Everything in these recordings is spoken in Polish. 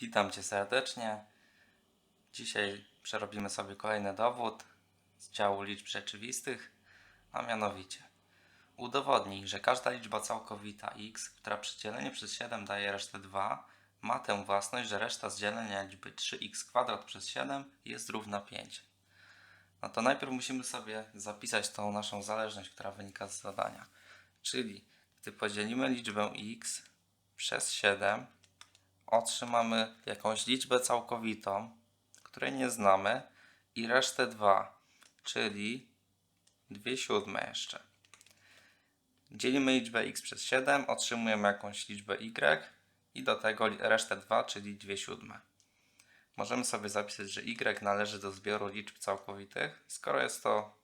Witam Cię serdecznie. Dzisiaj przerobimy sobie kolejny dowód z działu liczb rzeczywistych, a mianowicie udowodnij, że każda liczba całkowita x, która przy dzieleniu przez 7 daje resztę 2, ma tę własność, że reszta z dzielenia liczby 3x przez 7 jest równa 5. No to najpierw musimy sobie zapisać tą naszą zależność, która wynika z zadania. Czyli gdy podzielimy liczbę x przez 7, otrzymamy jakąś liczbę całkowitą, której nie znamy i resztę 2, czyli 2 siódme jeszcze. Dzielimy liczbę x przez 7, otrzymujemy jakąś liczbę y i do tego resztę 2, czyli 2 siódme. Możemy sobie zapisać, że y należy do zbioru liczb całkowitych. Skoro jest to,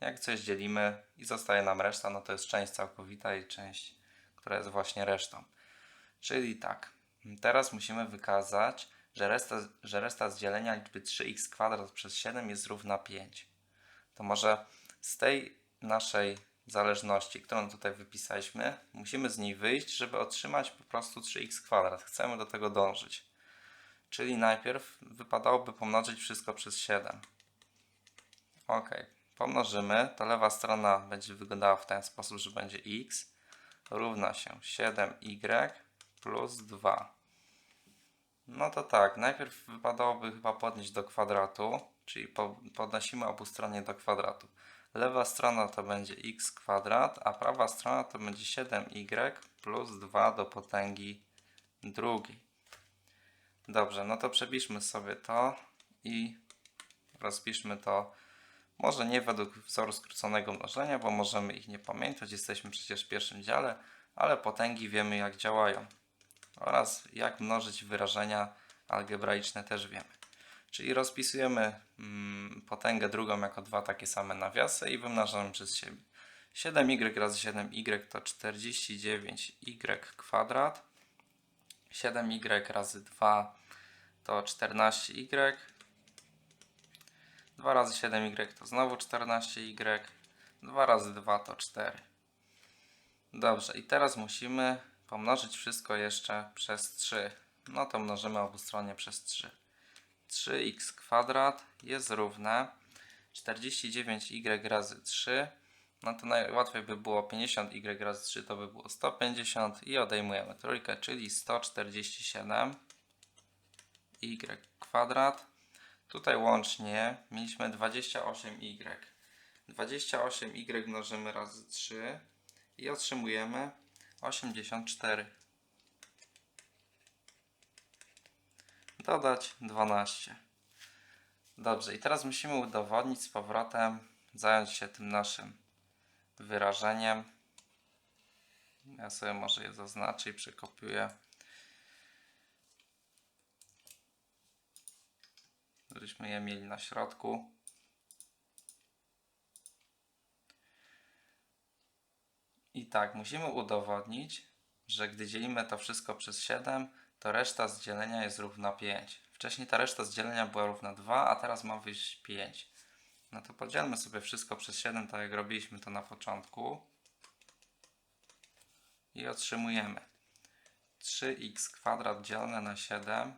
jak coś dzielimy i zostaje nam reszta, no to jest część całkowita i część, która jest właśnie resztą. Czyli tak, teraz musimy wykazać, że reszta, że z dzielenia liczby 3x kwadrat przez 7 jest równa 5. To może z tej naszej zależności, którą tutaj wypisaliśmy, musimy z niej wyjść, żeby otrzymać po prostu 3x kwadrat. Chcemy do tego dążyć. Czyli najpierw wypadałoby pomnożyć wszystko przez 7. Ok, pomnożymy, to lewa strona będzie wyglądała w ten sposób, że będzie x równa się 7y plus 2. No to tak, najpierw wypadałoby chyba podnieść do kwadratu, czyli po, podnosimy obu stronie do kwadratu. Lewa strona to będzie x kwadrat, a prawa strona to będzie 7y plus 2 do potęgi drugiej. Dobrze, no to przepiszmy sobie to i rozpiszmy to może nie według wzoru skróconego mnożenia, bo możemy ich nie pamiętać, jesteśmy przecież w pierwszym dziale, ale potęgi wiemy jak działają oraz jak mnożyć wyrażenia algebraiczne też wiemy. Czyli rozpisujemy mm, potęgę drugą jako dwa takie same nawiasy i wymnażamy przez siebie. 7y razy 7y to 49y kwadrat. 7y razy 2 to 14y. 2 razy 7y to znowu 14y. 2 razy 2 to 4. Dobrze, i teraz musimy pomnożyć wszystko jeszcze przez 3. No to mnożymy obustronnie przez 3. 3x kwadrat jest równe 49y razy 3. No to najłatwiej by było 50y razy 3 to by było 150 i odejmujemy trójkę, czyli 147 y kwadrat. Tutaj łącznie mieliśmy 28y. 28y mnożymy razy 3 i otrzymujemy 84. Dodać 12. Dobrze, i teraz musimy udowodnić z powrotem, zająć się tym naszym wyrażeniem. Ja sobie może je zaznaczę i przekopiuję. Żebyśmy je mieli na środku. I tak, musimy udowodnić, że gdy dzielimy to wszystko przez 7, to reszta z dzielenia jest równa 5. Wcześniej ta reszta z dzielenia była równa 2, a teraz ma wyjść 5. No to podzielmy sobie wszystko przez 7, tak jak robiliśmy to na początku. I otrzymujemy 3x kwadrat dzielone na 7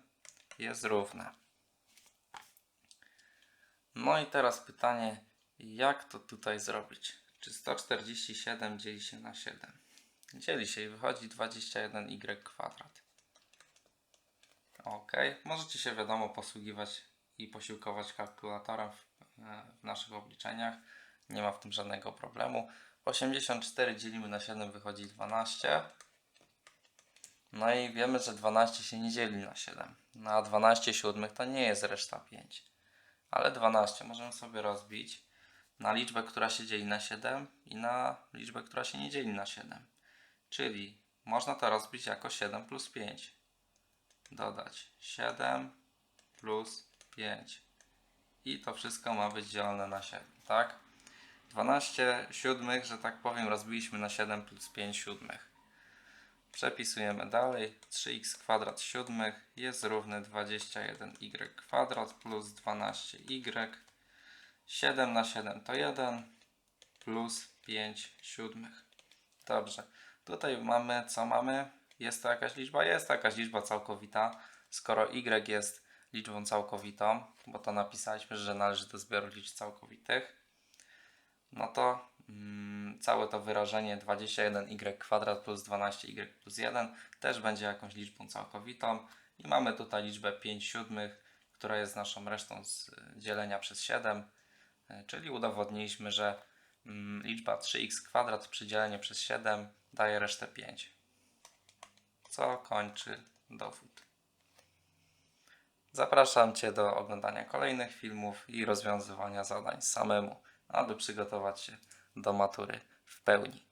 jest równe. No i teraz pytanie, jak to tutaj zrobić? Czy 147 dzieli się na 7? Dzieli się i wychodzi 21y kwadrat. Ok, możecie się wiadomo posługiwać i posiłkować kalkulatorem w, e, w naszych obliczeniach. Nie ma w tym żadnego problemu. 84 dzielimy na 7 wychodzi 12. No i wiemy, że 12 się nie dzieli na 7. No a 12 siódmych to nie jest reszta 5. Ale 12 możemy sobie rozbić na liczbę, która się dzieli na 7 i na liczbę, która się nie dzieli na 7. Czyli można to rozbić jako 7 plus 5. Dodać 7 plus 5. I to wszystko ma być dzielone na 7, tak? 12 siódmych, że tak powiem, rozbiliśmy na 7 plus 5 siódmych. Przepisujemy dalej. 3x kwadrat siódmych jest równy 21y kwadrat plus 12y 7 na 7 to 1 plus 5 siódmych. Dobrze. Tutaj mamy, co mamy? Jest to jakaś liczba? Jest to jakaś liczba całkowita. skoro y jest liczbą całkowitą, bo to napisaliśmy, że należy do zbioru liczb całkowitych, no to mm, całe to wyrażenie 21y kwadrat plus 12y plus 1 też będzie jakąś liczbą całkowitą i mamy tutaj liczbę 5 siódmych, która jest naszą resztą z y, dzielenia przez 7, y, czyli udowodniliśmy, że mm, liczba 3x kwadrat przy dzieleniu przez 7 daje resztę 5, co kończy dowód. Zapraszam Cię do oglądania kolejnych filmów i rozwiązywania zadań samemu, aby przygotować się do matury w pełni.